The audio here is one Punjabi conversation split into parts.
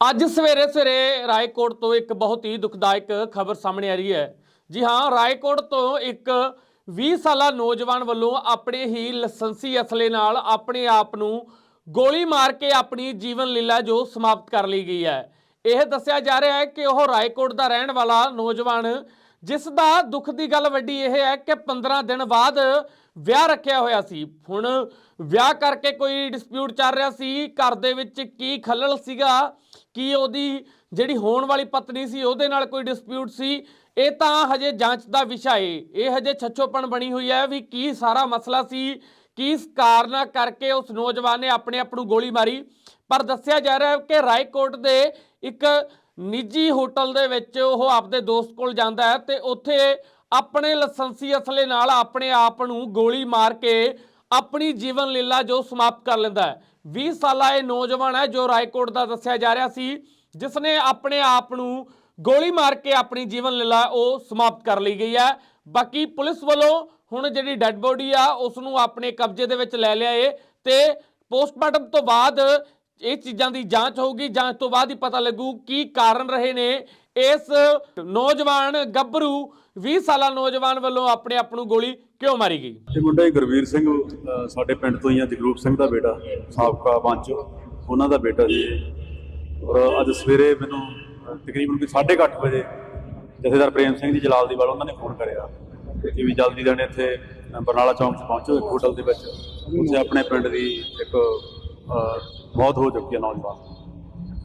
ਅੱਜ ਸਵੇਰੇ ਸਵੇਰੇ ਰਾਏਕੋਟ ਤੋਂ ਇੱਕ ਬਹੁਤ ਹੀ ਦੁਖਦਾਇਕ ਖਬਰ ਸਾਹਮਣੇ ਆ ਰਹੀ ਹੈ। ਜੀ ਹਾਂ, ਰਾਏਕੋਟ ਤੋਂ ਇੱਕ 20 ਸਾਲਾ ਨੌਜਵਾਨ ਵੱਲੋਂ ਆਪਣੇ ਹੀ ਲਾਇਸੈਂਸੀ ਅਸਲੇ ਨਾਲ ਆਪਣੇ ਆਪ ਨੂੰ ਗੋਲੀ ਮਾਰ ਕੇ ਆਪਣੀ ਜੀਵਨ ਲੀਲਾ ਜੋ ਸਮਾਪਤ ਕਰ ਲਈ ਗਈ ਹੈ। ਇਹ ਦੱਸਿਆ ਜਾ ਰਿਹਾ ਹੈ ਕਿ ਉਹ ਰਾਏਕੋਟ ਦਾ ਰਹਿਣ ਵਾਲਾ ਨੌਜਵਾਨ ਜਿਸ ਦਾ ਦੁੱਖ ਦੀ ਗੱਲ ਵੱਡੀ ਇਹ ਹੈ ਕਿ 15 ਦਿਨ ਬਾਅਦ ਵਿਆਹ ਰੱਖਿਆ ਹੋਇਆ ਸੀ। ਹੁਣ ਵਿਆਹ ਕਰਕੇ ਕੋਈ ਡਿਸਪਿਊਟ ਚੱਲ ਰਿਹਾ ਸੀ। ਘਰ ਦੇ ਵਿੱਚ ਕੀ ਖੱਲਲ ਸੀਗਾ, ਕੀ ਉਹਦੀ ਜਿਹੜੀ ਹੋਣ ਵਾਲੀ ਪਤਨੀ ਸੀ, ਉਹਦੇ ਨਾਲ ਕੋਈ ਡਿਸਪਿਊਟ ਸੀ, ਇਹ ਤਾਂ ਹਜੇ ਜਾਂਚ ਦਾ ਵਿਸ਼ਾ ਏ। ਇਹ ਹਜੇ ਛੱਛੋਪਣ ਬਣੀ ਹੋਈ ਹੈ ਵੀ ਕੀ ਸਾਰਾ ਮਸਲਾ ਸੀ, ਕੀ ਇਸ ਕਰਕੇ ਉਸ ਨੌਜਵਾਨ ਨੇ ਆਪਣੇ ਆਪ ਨੂੰ ਗੋਲੀ ਮਾਰੀ। ਪਰ ਦੱਸਿਆ ਜਾ ਰਿਹਾ ਹੈ ਕਿ ਰਾਏਕੋਟ ਦੇ ਇੱਕ ਨਿੱਜੀ ਹੋਟਲ ਦੇ ਵਿੱਚ ਉਹ ਆਪਦੇ ਦੋਸਤ ਕੋਲ ਜਾਂਦਾ ਹੈ ਤੇ ਉੱਥੇ ਆਪਣੇ ਲਾਇਸੈਂਸੀ ਅਸਲੇ ਨਾਲ ਆਪਣੇ ਆਪ ਨੂੰ ਗੋਲੀ ਮਾਰ ਕੇ ਆਪਣੀ ਜੀਵਨ ਲੀਲਾ ਜੋ ਸਮਾਪਤ ਕਰ ਲੈਂਦਾ ਹੈ। 20 ਸਾਲਾ ਇਹ ਨੌਜਵਾਨ ਹੈ ਜੋ ਰਾਏਕੋਟ ਦਾ ਦੱਸਿਆ ਜਾ ਰਿਹਾ ਸੀ ਜਿਸ ਨੇ ਆਪਣੇ ਆਪ ਨੂੰ ਗੋਲੀ ਮਾਰ ਕੇ ਆਪਣੀ ਜੀਵਨ ਲੀਲਾ ਉਹ ਸਮਾਪਤ ਕਰ ਲਈ ਗਈ ਹੈ। ਬਾਕੀ ਪੁਲਿਸ ਵੱਲੋਂ ਹੁਣ ਜਿਹੜੀ ਡੈੱਡ ਬੋਡੀ ਆ ਉਸ ਨੂੰ ਆਪਣੇ ਕਬਜ਼ੇ ਦੇ ਵਿੱਚ ਲੈ ਲਿਆ ਏ ਤੇ ਪੋਸਟਮਾਰਟਮ ਤੋਂ ਬਾਅਦ ਇਹ ਚੀਜ਼ਾਂ ਦੀ ਜਾਂਚ ਹੋਊਗੀ, ਜਾਂਚ ਤੋਂ ਬਾਅਦ ਹੀ ਪਤਾ ਲੱਗੂ ਕੀ ਕਾਰਨ ਰਹੇ ਨੇ ਇਸ ਨੌਜਵਾਨ ਗੱਭਰੂ 20 ਸਾਲਾ ਨੌਜਵਾਨ ਵੱਲੋਂ ਆਪਣੇ ਆਪ ਨੂੰ ਗੋਲੀ ਕਿਉਂ ਮਾਰੀ ਗਈ? ਇਹ ਮੁੰਡਾ ਹੀ ਗੁਰਵੀਰ ਸਿੰਘ, ਅਹ ਸਾਡੇ ਪਿੰਡ ਤੋਂ ਹੀ ਆ, ਜਗਰੂਪ ਸਿੰਘ ਦਾ ਬੇਟਾ, ਸਾਬਕਾ ਪੰਚ ਉਹਨਾਂ ਦਾ ਬੇਟਾ ਸੀ ਔਰ ਅੱਜ ਸਵੇਰੇ ਮੈਨੂੰ ਅਹ ਤਕਰੀਬਨ ਕੋਈ 8:30 ਵਜੇ ਜਥੇਦਾਰ ਪ੍ਰੇਮ ਸਿੰਘ ਜੀ ਜਲਾਲ ਦੀ ਵਾਲ ਉਹਨਾਂ ਨੇ ਫੋਨ ਕਰਿਆ ਕਿ ਵੀ ਜਲਦੀ ਜਾਣੇ ਇੱਥੇ ਅਹ ਬਰਨਾਲਾ ਚੌਂਕ 'ਚ ਪਹੁੰਚੋ, ਇੱਕ ਹੋਟਲ ਦੇ ਵਿੱਚ। ਉੱਥੇ ਆਪਣੇ ਪਿੰਡ ਦੀ ਇੱਕ ਮੌਤ ਹੋ ਚੁੱਕੀ ਹੈ ਨੌਜਵਾਨ।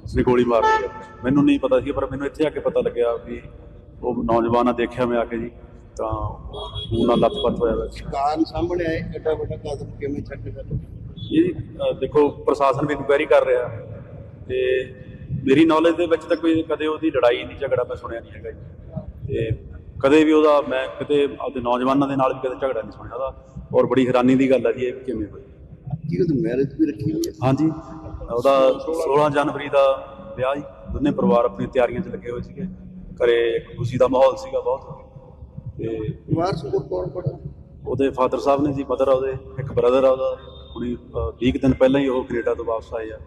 ਉਸਨੇ ਗੋਲੀ ਮਾਰ ਲਈ। ਮੈਨੂੰ ਨਹੀਂ ਪਤਾ ਸੀ ਪਰ ਮੈਨੂੰ ਇੱਥੇ ਆ ਕੇ ਪਤਾ ਲੱਗਿਆ ਵੀ ਉਹ ਨੌਜਵਾਨ ਆ ਦੇਖਿਆ ਮੈਂ ਆ ਕੇ ਜੀ ਤਾਂ ਖੂਨ ਨਾਲ ਲੱਥਪੱਥ ਹੋਇਆ ਹੋਇਆ ਕਾਰਨ ਸਾਹਮਣੇ ਆਏ ਐਡਾ ਵੱਡਾ ਕਦਮ ਕਿਵੇਂ ਛੱਡ ਗਿਆ ਇਹ ਦੇਖੋ ਪ੍ਰਸ਼ਾਸਨ ਵੀ ਇਨਕੁਆਇਰੀ ਕਰ ਰਿਹਾ। ਤੇ ਮੇਰੀ ਨੌਲੇਜ ਦੇ ਵਿੱਚ ਤਾਂ ਕੋਈ ਕਦੇ ਉਹਦੀ ਲੜਾਈ ਨਹੀਂ ਝਗੜਾ ਮੈਂ ਸੁਣਿਆ ਨਹੀਂ ਹੈਗਾ ਜੀ। ਤੇ ਕਦੇ ਵੀ ਉਹਦਾ ਮੈਂ ਕਿਤੇ ਆਪਦੇ ਨੌਜਵਾਨਾਂ ਦੇ ਨਾਲ ਵੀ ਕਦੇ ਝਗੜਾ ਨਹੀਂ ਸੁਣਿਆ ਉਹਦਾ। ਔਰ ਬੜੀ ਹੈਰਾਨੀ ਦੀ ਗੱਲ ਹੈ ਜੀ ਇਹ ਕਿਵੇਂ ਹੋਈ। ਕੀ ਉਹ ਮੈਰਿਜ ਵੀ ਰੱਖੀ ਹੋਈ ਹੈ? ਹਾਂਜੀ। ਉਹਦਾ 16 ਜਨਵਰੀ ਦਾ ਵਿਆਹ ਜੀ। ਦੋਨੇ ਪਰਿਵਾਰ ਆਪਣੀ ਤਿਆਰੀਆਂ 'ਚ ਲੱਗੇ ਹੋਏ ਸੀਗੇ। ਘਰੇ ਇੱਕ ਖੁਸ਼ੀ ਦਾ ਮਾਹੌਲ ਸੀਗਾ ਬਹੁਤ। ਤੇ ਪਰਿਵਾਰ support ਕੌਣ ਪੜਾ ਉਹਦੇ ਫਾਦਰ ਸਾਹਿਬ ਨੇ ਜੀ ਮਦਰ ਆ ਉਹਦੇ ਇੱਕ ਬ੍ਰਦਰ ਆ ਉਹਦਾ। ਹੁਣੀ 20 ਕੁ ਦਿਨ ਪਹਿਲਾਂ ਹੀ ਉਹ ਕੈਨੇਡਾ ਤੋਂ ਵਾਪਸ ਆਏ ਆ।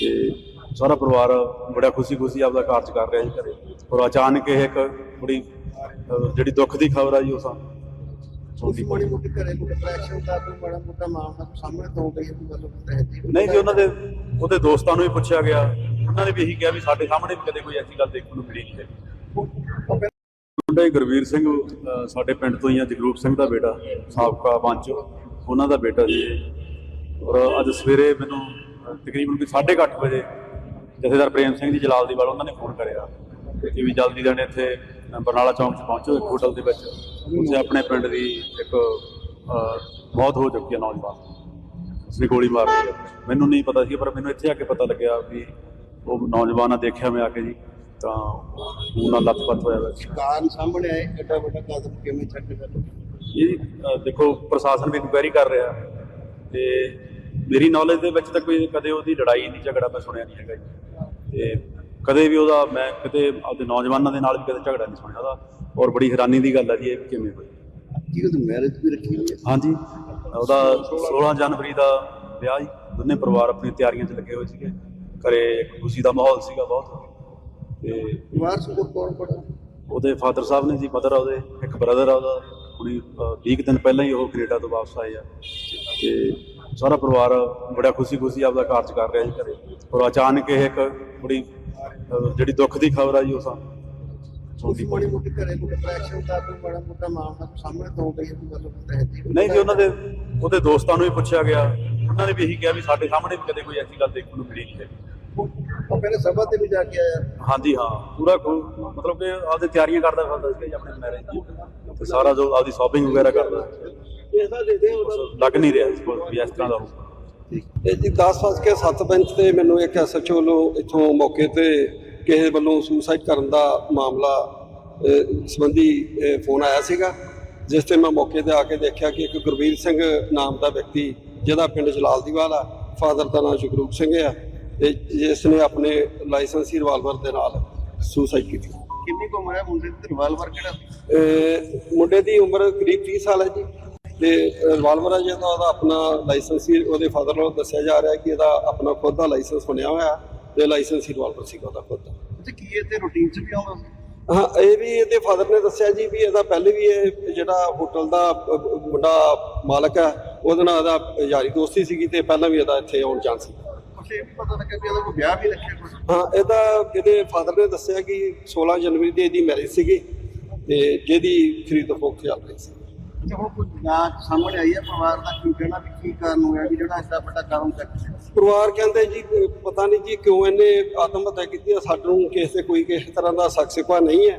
ਤੇ ਸਾਰਾ ਪਰਿਵਾਰ ਬੜਾ ਖੁਸ਼ੀ-ਖੁਸ਼ੀ ਆਪਦਾ ਕਾਰਜ ਕਰ ਰਿਹਾ ਜੀ ਘਰੇ। ਔਰ ਅਚਾਨਕ ਇਹ ਇੱਕ ਬੜੀ ਜਿਹੜੀ ਦੁੱਖ ਦੀ ਖਬਰ ਆ ਜੀ ਉਹ ਸਾਨੂੰ ਛੋਟੀ ਮੋਟੀ ਮੋਟੀ ਘਰੇ ਕੋਈ ਡਿਪਰੈਸ਼ਨ ਦਾ ਕੋਈ ਬੜਾ ਮੋਟਾ ਮਾਮਲਾ ਸਾਹਮਣੇ ਤੋਂ ਗਈ ਕੋਈ ਗੱਲ ਹੈ ਜੀ। ਨਹੀਂ ਜੀ ਉਹਨਾਂ ਦੇ ਉਹਦੇ ਦੋਸਤਾਂ ਨੂੰ ਵੀ ਪੁੱਛਿਆ ਗਿਆ। ਉਹਨਾਂ ਨੇ ਵੀ ਇਹੀ ਕਿਹਾ ਵੀ ਸਾਡੇ ਸਾਹਮਣੇ ਵੀ ਕਦੇ ਕੋਈ ਐਸੀ ਗੱਲ ਦੇਖਣ ਨੂੰ ਮਿਲੀ ਨਹੀਂ ਹੈ। ਮੁੰਡਾ ਗੁਰਵੀਰ ਸਿੰਘ ਸਾਡੇ ਪਿੰਡ ਤੋਂ ਹੀ ਆ ਜਗਰੂਪ ਸਿੰਘ ਦਾ ਬੇਟਾ ਸਾਬਕਾ ਪੰਚ ਉਹਨਾਂ ਦਾ ਬੇਟਾ ਇਹ। ਔਰ ਅੱਜ ਸਵੇਰੇ ਮੈਨੂੰ ਤਕਰੀਬਨ ਕੋਈ 8:30 ਵਜੇ ਜਥੇਦਾਰ ਪ੍ਰੇਮ ਸਿੰਘ ਜੀ ਜਲਾਲ ਦੀ ਵਾਲ ਉਹਨਾਂ ਨੇ ਫੋਨ ਕਰਿਆ। ਕਿ ਵੀ ਜਲਦੀ ਜਾਣੇ ਇੱਥੇ ਬਰਨਾਲਾ ਚੌਂਕ 'ਚ ਪਹੁੰਚੋ ਇੱਕ ਹੋਟਲ ਦੇ ਵਿੱਚ। ਉੱਥੇ ਆਪਣੇ ਪਿੰਡ ਦੀ ਇੱਕ ਅਹ, ਮੌਤ ਹੋ ਚੁੱਕੀ ਹੈ ਨੌਜਵਾਨ। ਉਸਨੇ ਗੋਲੀ ਮਾਰ ਲਈ। ਮੈਨੂੰ ਨਹੀਂ ਪਤਾ ਸੀ ਪਰ ਮੈਨੂੰ ਇੱਥੇ ਆ ਕੇ ਪਤਾ ਲੱਗਿਆ ਵੀ ਉਹ ਨੌਜਵਾਨ ਆ ਦੇਖਿਆ ਮੈਂ ਆ ਕੇ ਜੀ ਤਾਂ ਨਾਲ ਲੱਥਪੱਥ ਹੋਇਆ ਹੋਇਆ ਕਾਰਨ ਸਾਹਮਣੇ ਆਏ ਐਡਾ ਵੱਡਾ ਕਦਮ ਕਿਵੇਂ ਛੱਡ ਗਿਆ ਇਹ ਦੇਖੋ ਪ੍ਰਸ਼ਾਸਨ ਵੀ ਇਨਕੁਆਇਰੀ ਕਰ ਰਿਹਾ। ਤੇ ਮੇਰੀ ਨੌਲੇਜ ਦੇ ਵਿੱਚ ਤਾਂ ਕੋਈ ਕਦੇ ਉਹਦੀ ਲੜਾਈ ਨਹੀਂ ਝਗੜਾ ਮੈਂ ਸੁਣਿਆ ਨਹੀਂ ਹੈਗਾ ਜੀ। ਤੇ ਕਦੇ ਵੀ ਉਹਦਾ ਮੈਂ ਕਿਤੇ ਆਪਦੇ ਨੌਜਵਾਨਾਂ ਦੇ ਨਾਲ ਵੀ ਕਦੇ ਝਗੜਾ ਨਹੀਂ ਸੁਣਿਆ ਉਹਦਾ। ਔਰ ਬੜੀ ਹੈਰਾਨੀ ਦੀ ਗੱਲ ਹੈ ਜੀ ਇਹ ਕਿਵੇਂ ਹੋਈ। ਕੀ ਉਹ ਮੈਰਿਜ ਵੀ ਰੱਖੀ ਹੋਈ ਹੈ। ਹਾਂਜੀ। ਉਹਦਾ 16 ਜਨਵਰੀ ਦਾ ਵਿਆਹ ਜੀ। ਦੋਨੇ ਪਰਿਵਾਰ ਆਪਣੀ ਤਿਆਰੀਆਂ 'ਚ ਲੱਗੇ ਹੋਏ ਸੀਗੇ। ਘਰੇ ਇੱਕ ਖੁਸ਼ੀ ਦਾ ਮਾਹੌਲ ਸੀਗਾ ਬਹੁਤ। ਤੇ ਪਰਿਵਾਰ support ਕੌਣ ਪੜਾ ਉਹਦੇ ਫਾਦਰ ਸਾਹਿਬ ਨੇ ਜੀ ਮਦਰ ਆ ਉਹਦੇ ਇੱਕ ਬ੍ਰਦਰ ਆ ਉਹਦਾ। ਹੁਣੀ 20 ਕੁ ਦਿਨ ਪਹਿਲਾਂ ਹੀ ਉਹ ਕੈਨੇਡਾ ਤੋਂ ਵਾਪਸ ਆਏ ਆ। ਤੇ ਸਾਰਾ ਪਰਿਵਾਰ ਬੜਾ ਖੁਸ਼ੀ-ਖੁਸ਼ੀ ਆਪਦਾ ਕਾਰਜ ਕਰ ਰਿਹਾ ਜੀ ਘਰੇ। ਔਰ ਅਚਾਨਕ ਇਹ ਇੱਕ ਬੜੀ ਜਿਹੜੀ ਦੁੱਖ ਦੀ ਖਬਰ ਆ ਜੀ ਉਹ ਸਾਨੂੰ ਛੋਟੀ ਮੋਟੀ ਮੋਟੀ ਘਰੇ ਕੋਈ ਡਿਪਰੈਸ਼ਨ ਦਾ ਕੋਈ ਬੜਾ ਮੋਟਾ ਮਾਮਲਾ ਸਾਹਮਣੇ ਤੋਂ ਗਈ ਕੋਈ ਗੱਲ ਹੈ ਜੀ। ਨਹੀਂ ਜੀ ਉਹਨਾਂ ਦੇ ਉਹਦੇ ਦੋਸਤਾਂ ਨੂੰ ਵੀ ਪੁੱਛਿਆ ਗਿਆ। ਉਹਨਾਂ ਨੇ ਵੀ ਇਹੀ ਕਿਹਾ ਵੀ ਸਾਡੇ ਸਾਹਮਣੇ ਵੀ ਕਦੇ ਕੋਈ ਐਸੀ ਗੱਲ ਦੇਖਣ ਨੂੰ ਮਿਲੀ ਨਹੀਂ ਹੈ ਉਹ ਕਹਿੰਦੇ ਸਭਾ ਤੇ ਵੀ ਜਾ ਕੇ ਆਇਆ। ਹਾਂਜੀ ਹਾਂ। ਪੂਰਾ ਮਤਲਬ ਕਿ ਆਪਦੀ ਤਿਆਰੀਆਂ ਕਰਦਾ ਫਿਰਦਾ ਸੀ ਆਪਣੇ ਮੈਰਿਜ ਦੀ। ਤੇ ਸਾਰਾ ਜੋ ਆਪਦੀ ਸ਼ਾਪਿੰਗ ਵਗੈਰਾ ਕਰਦਾ ਪੈਸਾ ਦੇ ਦੇ ਲੱਗ ਨਹੀਂ ਰਿਹਾ ਵੀ ਇਸ ਤਰ੍ਹਾਂ ਦਾ ਹੋਊਗਾ। ਇਹ ਜੀ 10 ਵਜੇ ਕੇ 7 ਮਿੰਟ ਤੇ ਮੈਨੂੰ ਇੱਕ ਐਸਐਚਓ ਵੱਲੋਂ ਇੱਥੋਂ ਮੌਕੇ ਤੇ ਕਿਸੇ ਵੱਲੋਂ ਸੁਸਾਈਡ ਕਰਨ ਦਾ ਮਾਮਲਾ ਸੰਬੰਧੀ ਫੋਨ ਆਇਆ ਸੀਗਾ ਜਿਸ ਤੇ ਮੈਂ ਮੌਕੇ ਤੇ ਆ ਕੇ ਦੇਖਿਆ ਕਿ ਇੱਕ ਗੁਰਵੀਰ ਸਿੰਘ ਨਾਮ ਦਾ ਵਿਅਕਤੀ ਜਿਹਦਾ ਪਿੰਡ ਜਲਾਲ ਦੀਵਾਲ ਆ ਫਾਦਰ ਦਾ ਨਾਮ ਜਗਰੂਪ ਸਿੰਘ ਆ ਤੇ ਜਿਸ ਨੇ ਆਪਣੇ ਲਾਇਸੈਂਸੀ ਰਿਵਾਲਵਰ ਦੇ ਨਾਲ ਸੁਸਾਈਡ ਕੀਤੀ। ਕਿੰਨੀ ਕੁ ਉਮਰ ਹੈ ਮੁੰਡੇ ਦੀ? ਰਿਵਾਲਵਰ ਕਿਹੜਾ ਮੁੰਡੇ ਦੀ ਉਮਰ ਕਰੀਬ 30 ਸਾਲ ਹੈ ਜੀ। ਤੇ ਰਿਵਾਲਵਰ ਹੈ ਜਿਹੜਾ ਉਹਦਾ ਆਪਣਾ ਲਾਇਸੈਂਸ ਹੀ ਉਹਦੇ ਫਾਦਰ ਵੱਲੋਂ ਦੱਸਿਆ ਜਾ ਰਿਹਾ ਕਿ ਇਹਦਾ ਆਪਣਾ ਖੁਦ ਦਾ ਲਾਇਸੈਂਸ ਬਣਿਆ ਹੋਇਆ ਤੇ ਲਾਇਸੈਂਸੀ ਰਿਵਾਲਵਰ ਸੀਗਾ ਉਹਦਾ ਖੁਦ ਦਾ। ਤੇ ਕੀ ਇਹ ਤੇ ਰੂਟੀਨ 'ਚ ਵੀ ਆਉਂਦਾ ਹਾਂ ਇਹ ਵੀ ਇਹਦੇ ਫਾਦਰ ਨੇ ਦੱਸਿਆ ਜੀ ਵੀ ਇਹਦਾ ਪਹਿਲੇ ਵੀ ਇਹ ਜਿਹੜਾ ਹੋਟਲ ਦਾ ਮੁੰਡਾ ਮਾਲਕ ਹੈ ਉਹਦੇ ਨਾਲ ਇਹਦਾ ਯਾਰੀ ਦੋਸਤੀ ਸੀਗੀ ਤੇ ਪਹਿਲਾਂ ਵੀ ਇਹਦਾ ਇੱਥੇ ਆਉਣ ਜਾਣ ਸੀ। ਕੁਛ ਵੀ ਪਤਾ ਲੱਗਾ ਵੀ ਇਹਦਾ ਕੋਈ ਵਿਆਹ ਵੀ ਰੱਖਿਆ ਕੁਛ? ਹਾਂ ਇਹਦਾ ਇਹਦੇ ਫਾਦਰ ਨੇ ਦੱਸਿਆ ਕਿ 16 ਜਨਵਰੀ ਦੀ ਇਹਦੀ ਮੈਰਿਜ ਸੀਗੀ ਤੇ ਜਿਹਦੀ ਖਰੀਦ ਫਰੋਖਤ ਚੱਲ ਰਹੀ ਸੀ। ਤੇ ਹੁਣ ਕੋਈ ਜਾਂਚ ਸਾਹਮਣੇ ਆਈ ਹੈ ਪਰਿਵਾਰ ਦਾ ਕੀ ਕਹਿਣਾ ਵੀ ਕੀ ਕਾਰਨ ਹੋਇਆ ਵੀ ਜਿਹੜਾ ਇੰਨਾ ਵੱਡਾ ਕਾਰਨ ਚੱਕ ਪਰਿਵਾਰ ਕਹਿੰਦੇ ਜੀ ਪਤਾ ਨਹੀਂ ਜੀ ਕਿਉਂ ਇਹਨੇ ਆਤਮ ਹੱਤਿਆ ਕੀਤੀ ਹੈ ਸਾਨੂੰ ਕਿਸੇ ਤੇ ਕੋਈ ਕਿਸੇ ਤਰ੍ਹਾਂ ਦਾ ਸ਼ੱਕ ਸ਼ਿਕਵਾ ਨਹੀਂ ਹੈ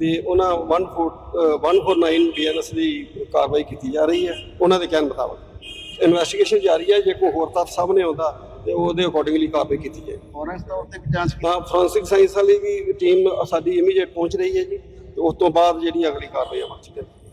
ਤੇ ਉਹਨਾਂ 14 ਅ, 149 ਬੀਐਨਐਸ ਦੀ ਕਾਰਵਾਈ ਕੀਤੀ ਜਾ ਰਹੀ ਹੈ। ਉਹਨਾਂ ਦੇ ਕਹਿਣ ਮੁਤਾਬਕ ਇਨਵੈਸਟੀਗੇਸ਼ਨ ਜਾਰੀ ਹੈ ਜੇ ਕੋਈ ਹੋਰ ਤੱਥ ਸਾਹਮਣੇ ਆਉਂਦਾ ਤੇ ਉਹਦੇ ਅਕੋਰਡਿੰਗਲੀ ਕਾਰਵਾਈ ਕੀਤੀ ਜਾਏਗੀ। ਫੋਰੈਂਸ ਤੌਰ ਤੇ ਵੀ ਜਾਂਚ ਤਾਂ ਫੋਰੈਂਸਿਕ ਸਾਇੰਸ ਵਾਲੀ ਵੀ ਟੀਮ ਸਾਡੀ ਇਮੀਡੀਏਟ ਪਹੁੰਚ ਰਹੀ ਹੈ ਜੀ ਉਸ ਤੋਂ ਬਾਅਦ ਜਿਹੜੀ ਅਗਲੀ ਕਾਰਵਾਈ ਅਮਲ ਚ ਕਰੇਗੀ।